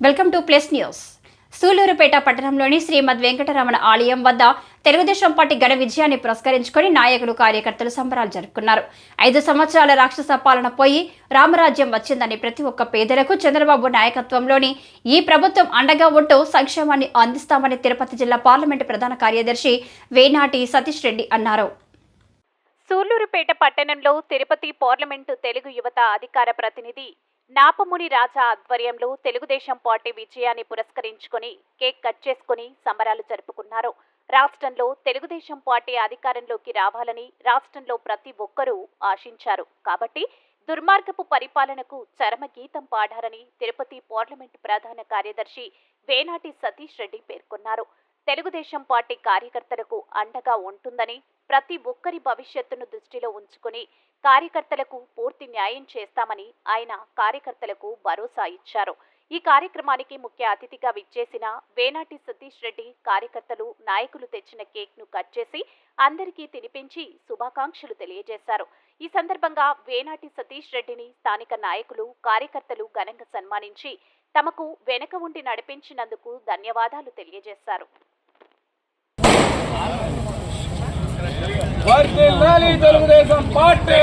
Welcome to plus news. Sullurpeta పట్టణంలోని శ్రీమద్ వెంకటరమణ ఆలయం వద్ద తెలుగుదేశం పార్టీ ఘన విజయాన్ని పురస్కరించుకొని నాయకులు కార్యకర్తలు సంబరాలు జరుపుకున్నారు. ఐదు సంవత్సరాల రాక్షస పాలన పోయి రామరాజ్యం వచ్చిందని ప్రతి ఒక్క పేదలకు చంద్రబాబు నాయకత్వంలోని ఈ ప్రభుత్వం అండగా ఉంటూ సంక్షేమాన్ని అందిస్తామని తిరుపతి జిల్లా పార్లమెంటు ప్రధాన కార్యదర్శి వేనాటి సతీష్ రెడ్డి అన్నారు. సూళ్ళూరుపేట పట్టణంలో తిరుపతి పార్లమెంటు తెలుగు యువత అధికార ప్రతినిధి నాపముని రాజా ఆధ్వర్యంలో తెలుగుదేశం పార్టీ విజయాన్ని పురస్కరించుకొని కేక్ కట్ చేసుకుని సంబరాలు జరుపుకున్నారు. రాష్ట్రంలో తెలుగుదేశం పార్టీ అధికారంలోకి రావాలని రాష్ట్రంలో ప్రతి ఒక్కరూ ఆశించారు. కాబట్టి దుర్మార్గపు పరిపాలనకు చరమగీతం పాడారని తిరుపతి పార్లమెంటు ప్రధాన కార్యదర్శి వేనాటి సతీష్ రెడ్డి పేర్కొన్నారు. తెలుగుదేశం పార్టీ కార్యకర్తలకు అండగా ఉంటుందని ప్రతి ఒక్కరి భవిష్యత్తును దృష్టిలో ఉంచుకుని కార్యకర్తలకు పూర్తి న్యాయం చేస్తామని ఆయన కార్యకర్తలకు భరోసా ఇచ్చారు. ఈ కార్యక్రమానికి ముఖ్య అతిథిగా విచ్చేసిన వేనాటి సతీష్ రెడ్డి కార్యకర్తలు నాయకులు తెచ్చిన కేక్ను కట్ చేసి అందరికీ తినిపించి శుభాకాంక్షలు తెలియజేశారు. ఈ సందర్భంగా వేనాటి సతీష్ రెడ్డిని స్థానిక నాయకులు కార్యకర్తలు ఘనంగా సన్మానించి తమకు వెనక ఉండి నడిపించినందుకు ధన్యవాదాలు తెలియజేశారు. వర్ధిల్లాలి తెలుగుదేశం పార్టీ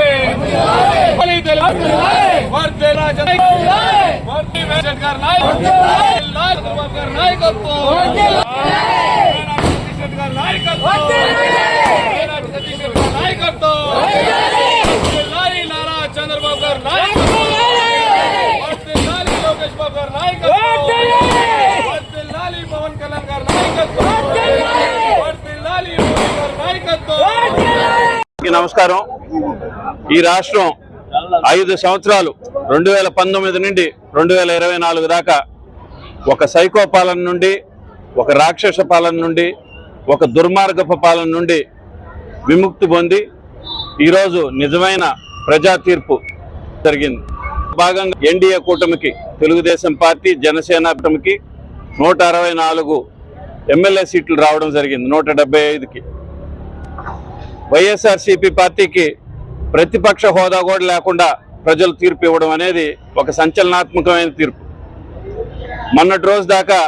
వర్ధిల్లాలి తెలుగు- వర్ధిల్లాలి జన- వర్ధి వెంకట్ గారి నాయకత్వం. నమస్కారం. ఈ రాష్ట్రం ఐదు సంవత్సరాలు రెండు వేల పంతొమ్మిది నుండి రెండు వేల ఇరవై నాలుగు దాకా ఒక సైకో పాలన నుండి ఒక రాక్షస పాలన నుండి ఒక దుర్మార్గపు పాలన నుండి విముక్తి పొంది ఈరోజు నిజమైన ప్రజా తీర్పు జరిగింది. భాగంగా ఎన్డీఏ కూటమికి తెలుగుదేశం పార్టీ జనసేన కూటమికి నూట అరవై నాలుగు ఎమ్మెల్యే సీట్లు రావడం జరిగింది నూట డెబ్బై ఐదుకి. వైఎస్ఆర్సీపీ పార్టీకి ప్రతిపక్ష హోదా కూడా లేకుండా ప్రజలు తీర్పు ఇవ్వడం అనేది ఒక సంచలనాత్మకమైన తీర్పు. మొన్నటి రోజు దాకా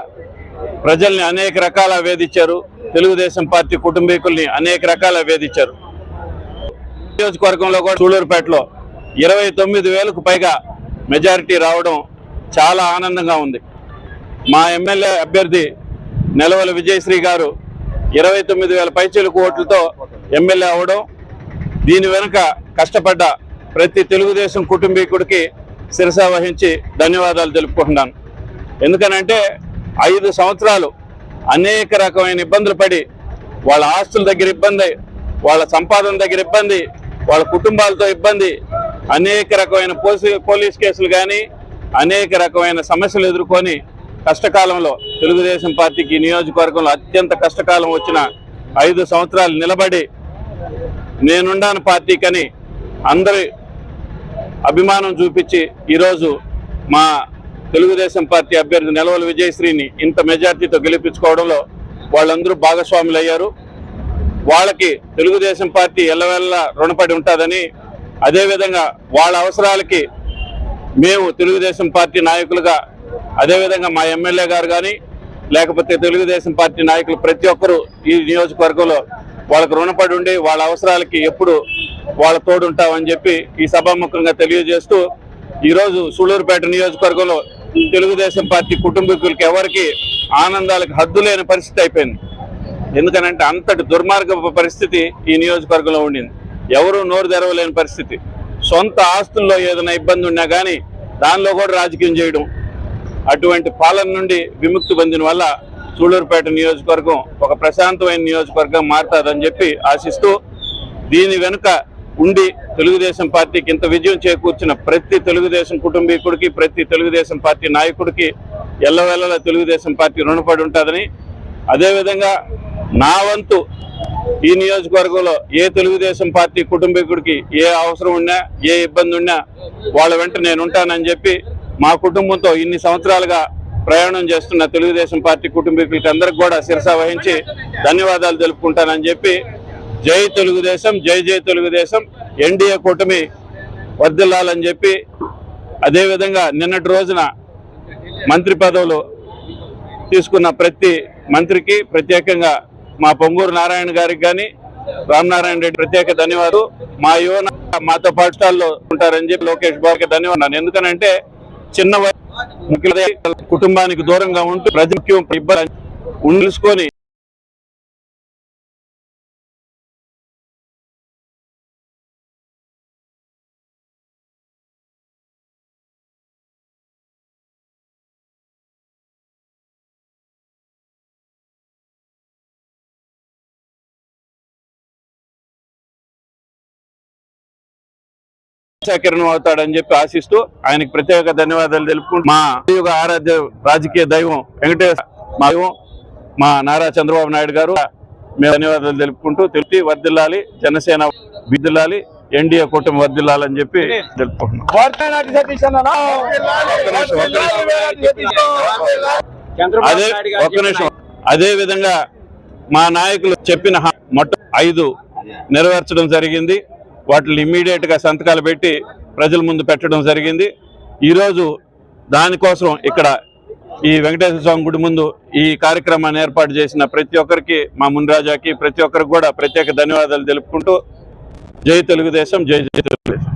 ప్రజల్ని అనేక రకాల వేధించారు. తెలుగుదేశం పార్టీ కుటుంబీకుల్ని అనేక రకాల వేధించారు. నియోజకవర్గంలో కూడా సూళూరుపేటలో ఇరవై తొమ్మిది వేలకు పైగా మెజారిటీ రావడం చాలా ఆనందంగా ఉంది. మా ఎమ్మెల్యే అభ్యర్థి నెలవల విజయశ్రీ గారు ఇరవై తొమ్మిది వేల పైచీలకు ఓట్లతో ఎమ్మెల్యే అవ్వడం దీని వెనుక కష్టపడ్డ ప్రతి తెలుగుదేశం కుటుంబీకుడికి శిరస వహించి ధన్యవాదాలు తెలుపుకుంటున్నాను. ఎందుకనంటే ఐదు సంవత్సరాలు అనేక రకమైన ఇబ్బందులు పడి వాళ్ళ ఆస్తుల దగ్గర ఇబ్బంది వాళ్ళ సంపాదన దగ్గర ఇబ్బంది వాళ్ళ కుటుంబాలతో ఇబ్బంది అనేక రకమైన పోసి- పోలీస్ కేసులు కానీ అనేక రకమైన సమస్యలు ఎదుర్కొని కష్టకాలంలో తెలుగుదేశం పార్టీకి నియోజకవర్గంలో అత్యంత కష్టకాలం వచ్చిన ఐదు సంవత్సరాలు నిలబడి నేనుండాను పార్టీకని అందరి అభిమానం చూపించి ఈరోజు మా తెలుగుదేశం పార్టీ అభ్యర్థి నెలవల విజయశ్రీని ఇంత మెజార్టీతో గెలిపించుకోవడంలో వాళ్ళందరూ భాగస్వాములు అయ్యారు వాళ్ళకి తెలుగుదేశం పార్టీ ఎల్లవెల్ల రుణపడి ఉంటుందని అదేవిధంగా వాళ్ళ అవసరాలకి మేము తెలుగుదేశం పార్టీ నాయకులుగా అదేవిధంగా మా ఎమ్మెల్యే గారు కానీ లేకపోతే తెలుగుదేశం పార్టీ నాయకులు ప్రతి ఒక్కరూ ఈ నియోజకవర్గంలో వాళ్ళకు రుణపడి ఉండి వాళ్ళ అవసరాలకి ఎప్పుడు వాళ్ళ తోడుంటామని చెప్పి ఈ సభాముఖంగా తెలియజేస్తూ ఈరోజు సూళూరుపేట నియోజకవర్గంలో తెలుగుదేశం పార్టీ కుటుంబీకులకి ఎవరికి ఆనందాలకు హద్దు లేని పరిస్థితి అయిపోయింది. ఎందుకనంటే అంతటి దుర్మార్గ పరిస్థితి ఈ నియోజకవర్గంలో ఉండింది. ఎవరు నోరు తెరవలేని పరిస్థితి. సొంత ఆస్తుల్లో ఏదైనా ఇబ్బంది ఉన్నా కానీ దానిలో కూడా రాజకీయం చేయడం అటువంటి పాలన నుండి విముక్తి పొందిన వల్ల సూళూరుపేట నియోజకవర్గం ఒక ప్రశాంతమైన నియోజకవర్గం మారుతుందని చెప్పి ఆశిస్తూ దీని వెనుక ఉండి తెలుగుదేశం పార్టీకి ఇంత విజయం చేకూర్చిన ప్రతి తెలుగుదేశం కుటుంబీకుడికి ప్రతి తెలుగుదేశం పార్టీ నాయకుడికి ఎల్లవెల్లలా తెలుగుదేశం పార్టీ రుణపడి ఉంటుందని. అదేవిధంగా నా వంతు ఈ నియోజకవర్గంలో ఏ తెలుగుదేశం పార్టీ కుటుంబీకుడికి ఏ అవసరం ఉన్నా ఏ ఇబ్బంది ఉన్నా వాళ్ళ వెంట నేను ఉంటానని చెప్పి మా కుటుంబంతో ఇన్ని సంవత్సరాలుగా ప్రయాణం చేస్తున్న తెలుగుదేశం పార్టీ కుటుంబీకులకి అందరికి కూడా శిరస వహించి ధన్యవాదాలు తెలుపుకుంటానని చెప్పి జై తెలుగుదేశం జై జై తెలుగుదేశం ఎన్డీఏ కూటమి వర్దిల్లాలని చెప్పి అదేవిధంగా నిన్నటి రోజున మంత్రి పదవులు తీసుకున్న ప్రతి మంత్రికి ప్రత్యేకంగా మా పొంగూరు నారాయణ గారికి కానీ రామనారాయణ రెడ్డి ప్రత్యేక ధన్యవాదాలు. మా యువన మాతో పాఠశాలలో ఉంటారని చెప్పి లోకేష్ బాబుకి ధన్యవాదాలు. ఎందుకనంటే చిన్న వయ- ముఖ్య కుటుంబానికి దూరంగా ఉంటూ ప్రజలకు ఇబ్బంది ఉండుకొని కిరణం అవుతాడని చెప్పి ఆశిస్తూ ఆయనకి ప్రత్యేక ధన్యవాదాలు తెలుపుకుంటూ మా యుగ ఆరాధ్య రాజకీయ దైవం వెంకటేశ్వర మా మా నారా చంద్రబాబు నాయుడు గారు మేము ధన్యవాదాలు తెలుపుకుంటూ తెలిపి వర్దిల్లాలి జనసేన విద్దిల్లాలి ఎన్డీఏ కూటమి వర్దిల్లాలని చెప్పి తెలుపుకుంటున్నాం. అదే ఒక్క నిమిషం. అదే విధంగా మా నాయకులు చెప్పిన మొట్ట ఐదు నెరవేర్చడం జరిగింది. వాటిని ఇమ్మీడియట్గా సంతకాలు పెట్టి ప్రజల ముందు పెట్టడం జరిగింది. ఈరోజు దానికోసం ఇక్కడ ఈ వెంకటేశ్వర స్వామి గుడి ముందు ఈ కార్యక్రమాన్ని ఏర్పాటు చేసిన ప్రతి ఒక్కరికి మా మున్రాజాకి ప్రతి ఒక్కరికి కూడా ప్రత్యేక ధన్యవాదాలు తెలుపుకుంటూ జై తెలుగుదేశం జై జై తెలుగుదేశం.